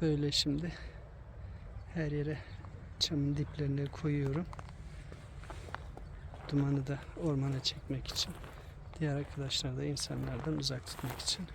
Böyle şimdi her yere çamın diplerine koyuyorum. Dumanı da ormana çekmek için. Diğer arkadaşlar da insanlardan uzak tutmak için.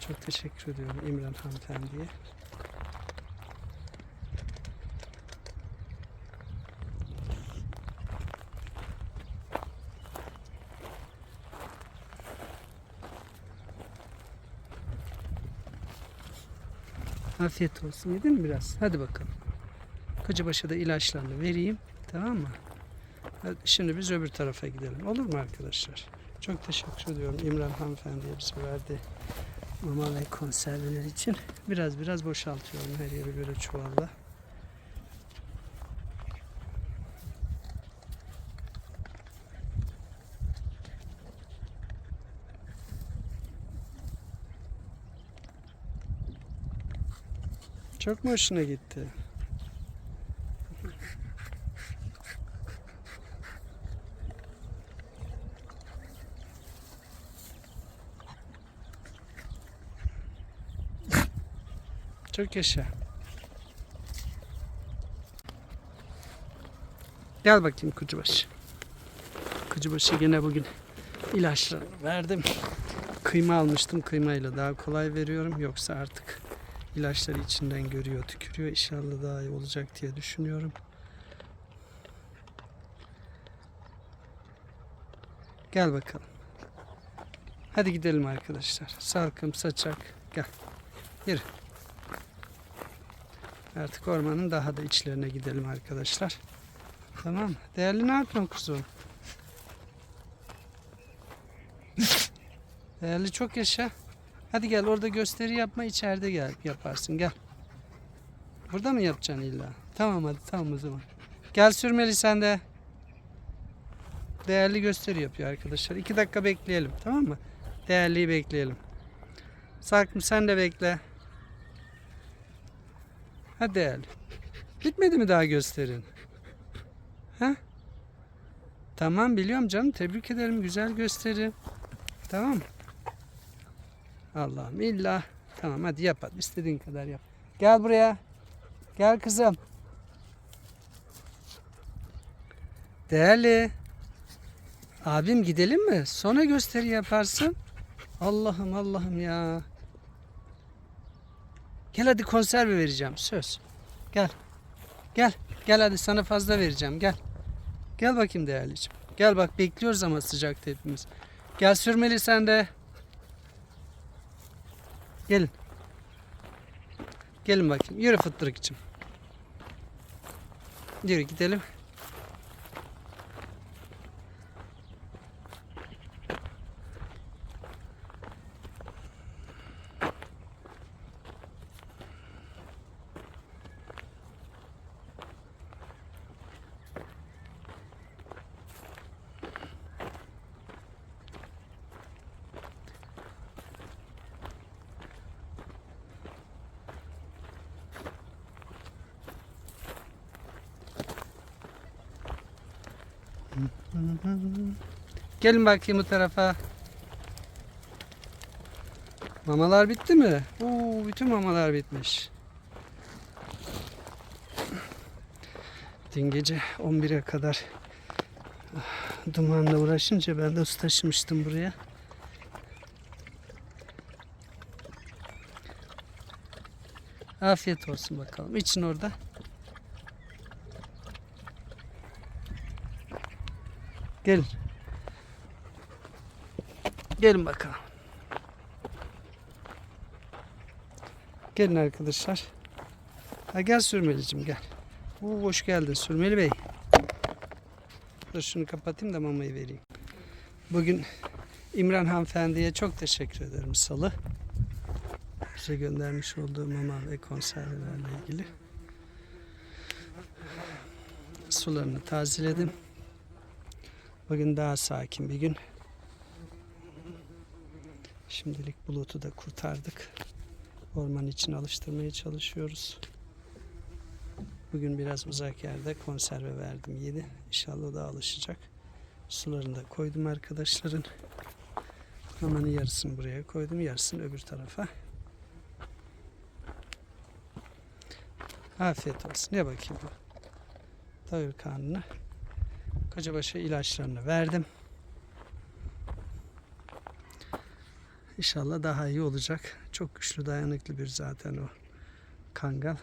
Çok teşekkür ediyorum İmran hanımefendiye. Afiyet olsun. Yedin mi biraz? Hadi bakalım. Kocabaş'a da ilaçlarını vereyim. Tamam mı? Hadi Şimdi biz öbür tarafa gidelim. Olur mu arkadaşlar? Çok teşekkür ediyorum İmran hanımefendiye bize verdi mama ve konserveler için. Biraz biraz boşaltıyorum her yeri böyle çuvalla. Çok mu hoşuna gitti? Çok yaşa. Gel bakayım kucubaşı. Kucubaşı yine bugün ilaçlarını verdim. Kıyma almıştım. Kıymayla daha kolay veriyorum. Yoksa artık ilaçları içinden görüyor, tükürüyor. İnşallah daha iyi olacak diye düşünüyorum. Gel bakalım. Hadi gidelim arkadaşlar. Salkım, saçak. Gel. Yürü. Artık ormanın daha da içlerine gidelim arkadaşlar. Tamam? Değerli ne yapıyorsun kuzum? Değerli çok yaşa. Hadi gel orada gösteri yapma içeride gel yaparsın gel. Burada mı yapacaksın illa? Tamam hadi tamam o zaman. Gel sürmeli sen de. Değerli gösteri yapıyor arkadaşlar. İki dakika bekleyelim tamam mı? Değerliyi bekleyelim. Sakım sen de bekle. Hadi değerli. Bitmedi mi daha gösterin? Ha? Tamam biliyorum canım. Tebrik ederim. Güzel gösteri. Tamam mı? Allah'ım illa. Tamam hadi yap hadi. İstediğin kadar yap. Gel buraya. Gel kızım. Değerli. Abim gidelim mi? Sonra gösteri yaparsın. Allah'ım Allah'ım ya. Gel hadi konserve vereceğim. Söz. Gel. Gel. Gel hadi sana fazla vereceğim. Gel. Gel bakayım değerlicim. Gel bak bekliyoruz ama sıcakta hepimiz. Gel sürmeli sen de. Gelin. Gelin bakayım. Yürü fıttırık içim. Yürü gidelim. Gelin bakayım bu tarafa. Mamalar bitti mi? Oo, bütün mamalar bitmiş. Dün gece 11'e kadar dumanla uğraşınca ben de su taşımıştım buraya. Afiyet olsun bakalım. İçin orada. Gelin. Gelin bakalım. Gelin arkadaşlar. Ha gel Sürmelicim gel. Oo, hoş geldin Sürmeli Bey. Dur şunu kapatayım da mamayı vereyim. Bugün İmran hanımefendiye çok teşekkür ederim salı. Bize göndermiş olduğu mama ve konservelerle ilgili. Sularını tazeledim. Bugün daha sakin bir gün. Şimdilik bulutu da kurtardık. Orman için alıştırmaya çalışıyoruz. Bugün biraz uzak yerde konserve verdim yedi. İnşallah o da alışacak. Sularını da koydum arkadaşların. Hemen yarısını buraya koydum. Yarısını öbür tarafa. Afiyet olsun. Ne bakayım bu. Doyur karnını. Kocabaşı ilaçlarını verdim. İnşallah daha iyi olacak. Çok güçlü dayanıklı bir zaten o kangal.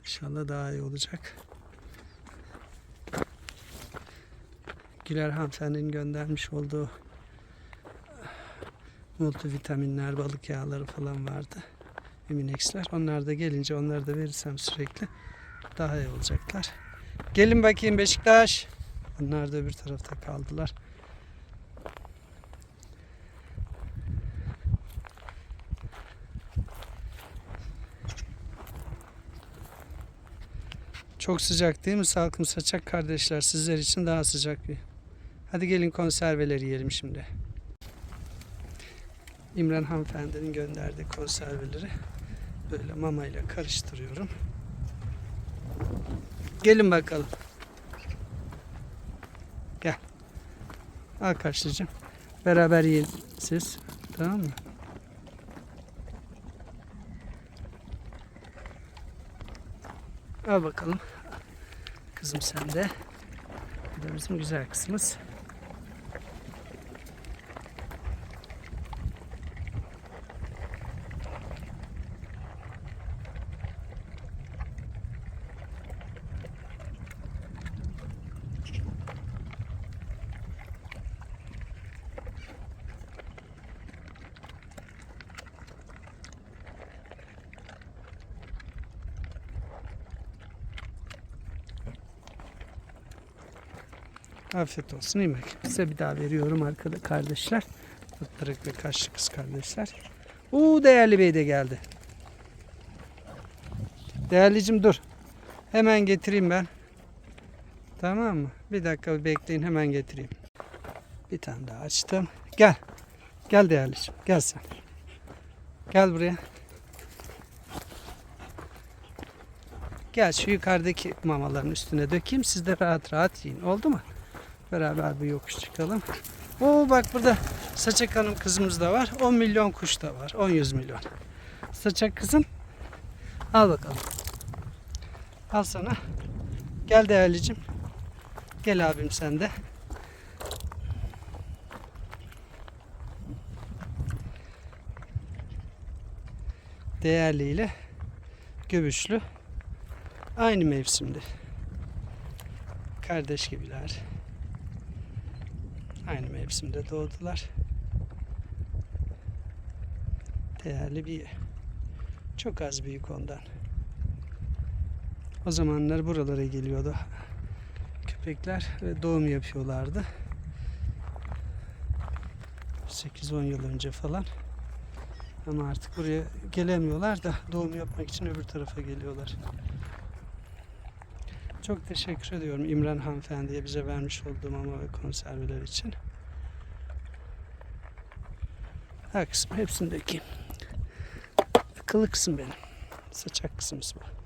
İnşallah daha iyi olacak. Güler hanımefendinin göndermiş olduğu multivitaminler, balık yağları falan vardı. Emineksler. Onlar da gelince onları da verirsem sürekli daha iyi olacaklar. Gelin bakayım Beşiktaş. Onlar da öbür tarafta kaldılar. Çok sıcak değil mi salkım saçak kardeşler? Sizler için daha sıcak bir. Hadi gelin konserveleri yiyelim şimdi. İmran hanımefendinin gönderdiği konserveleri böyle mamayla karıştırıyorum. Gelin bakalım. Gel. Al karşıcığım. Beraber yiyin siz. Tamam mı? Al bakalım. Kızım sen de. Bu da bizim güzel kızımız. Afiyet olsun yemek. Size bir daha veriyorum arkada kardeşler. Fıttırık ve kaşlı kız kardeşler. Uuu değerli bey de geldi. Değerlicim dur. Hemen getireyim ben. Tamam mı? Bir dakika bir bekleyin hemen getireyim. Bir tane daha açtım. Gel. Gel değerlicim. Gel sen. Gel buraya. Gel şu yukarıdaki mamaların üstüne dökeyim. Siz de rahat rahat yiyin. Oldu mu? Beraber bir yokuş çıkalım. Oo bak burada Saçak Hanım kızımız da var. 10 milyon kuş da var. 10 yüz milyon. Saçak kızım. Al bakalım. Al sana. Gel değerlicim. Gel abim sen de. Değerli ile göbüşlü aynı mevsimde. Kardeş gibiler. Aynı mevsimde doğdular. Değerli bir çok az büyük ondan. O zamanlar buralara geliyordu köpekler ve doğum yapıyorlardı. 8-10 yıl önce falan. Ama artık buraya gelemiyorlar da doğum yapmak için öbür tarafa geliyorlar. Çok teşekkür ediyorum İmran hanımefendiye bize vermiş olduğu mama ve konserveler için. Ha kısmı hepsini. Akıllı kısım benim. Saçak kısmımız bu.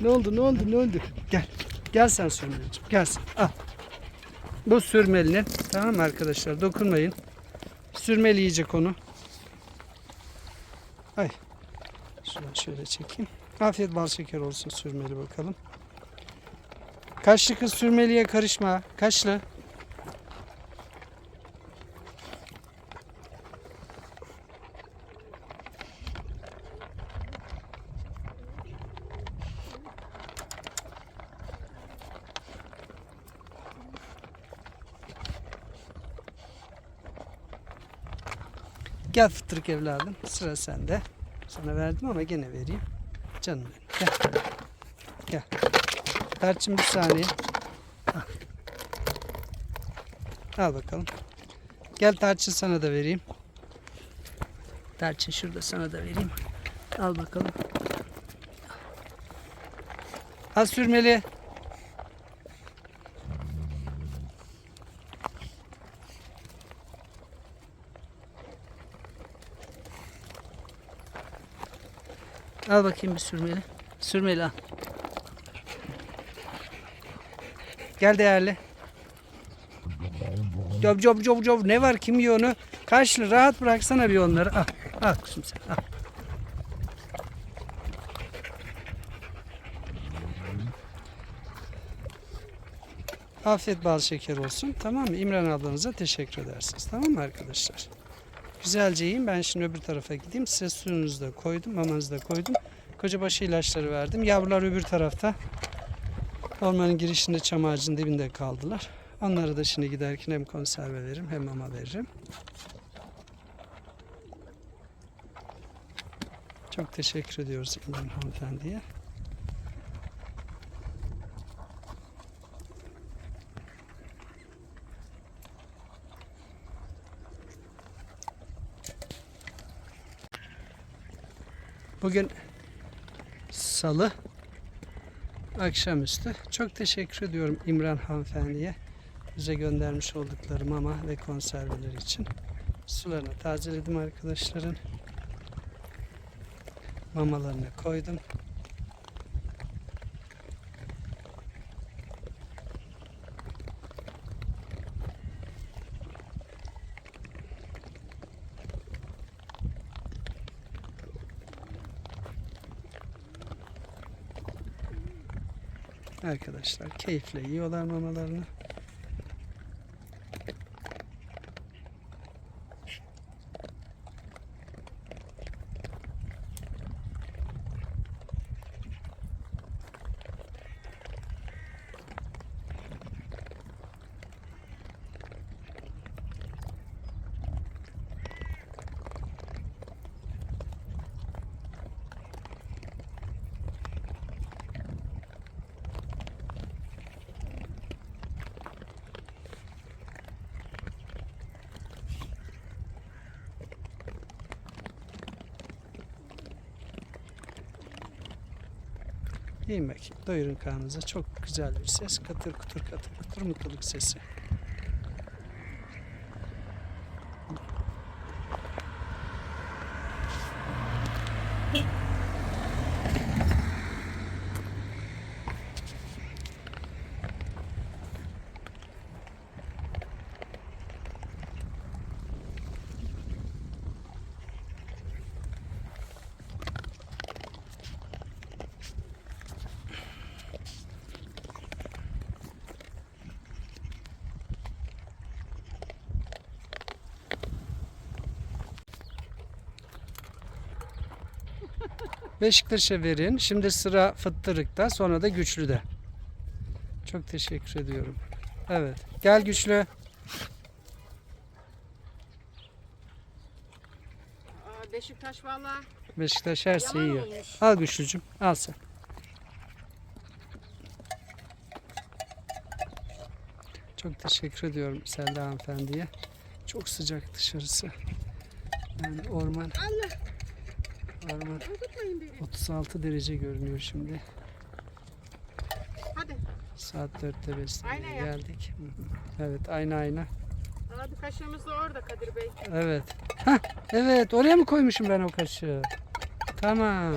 Ne oldu ne oldu ne oldu? Gel. Gel sen sürmelicim. Gel sen. Al. Bu sürmelinin. Tamam mı arkadaşlar? Dokunmayın. Sürmeli yiyecek onu. Ay. Şuradan şöyle çekeyim. Afiyet bal şeker olsun sürmeli bakalım. Kaşlı kız sürmeliye karışma. Kaşlı. Gel fıtırık evladım. Sıra sende. Sana verdim ama gene vereyim. Canım benim. Gel. Gel. Tarçın bir saniye. Al. Al bakalım. Gel tarçın sana da vereyim. Tarçın şurada sana da vereyim. Al bakalım. Al sürmeli. Al bakayım bir sürmeli. Sürmeli al. Gel değerli. Cob cob cob cob ne var kim yiyor onu? Kaçlı rahat bıraksana bir onları. Al, al kuzum sen al. Afiyet bal şeker olsun. Tamam mı? İmran ablanıza teşekkür edersiniz. Tamam mı arkadaşlar? Güzelce yiyin. Ben şimdi öbür tarafa gideyim. Size suyunuzu da koydum. Mamanızı da koydum. Kocabaşı ilaçları verdim. Yavrular öbür tarafta. Ormanın girişinde çam ağacının dibinde kaldılar. Onları da şimdi giderken hem konserve veririm hem mama veririm. Çok teşekkür ediyoruz İmran hanımefendiye. Bugün salı akşamüstü. Çok teşekkür ediyorum İmran hanımefendiye. Bize göndermiş oldukları mama ve konserveler için. Sularını tazeledim arkadaşların. Mamalarını koydum. Arkadaşlar keyifle yiyorlar mamalarını. Yiyin bakayım. Doyurun karnınıza. Çok güzel bir ses. Katır kutur katır kutur mutluluk sesi. Beşiktaş'a verin. Şimdi sıra Fıttırık'ta. Sonra da Güçlü'de. Çok teşekkür ediyorum. Evet. Gel Güçlü. Beşiktaş valla Beşiktaş her şeyi yiyor. olmuş. Al Güçlücüm. Al sen. Çok teşekkür ediyorum Selda hanımefendiye. Çok sıcak dışarısı. Yani orman, Allah beni. 36 derece görünüyor şimdi. Hadi. Saat 4'te Ayna beslemeye yap. geldik. Hı hı. Evet ayna ayna. Hadi kaşığımız da orada Kadir Bey. Evet. Hah, evet oraya mı koymuşum ben o kaşığı? Tamam.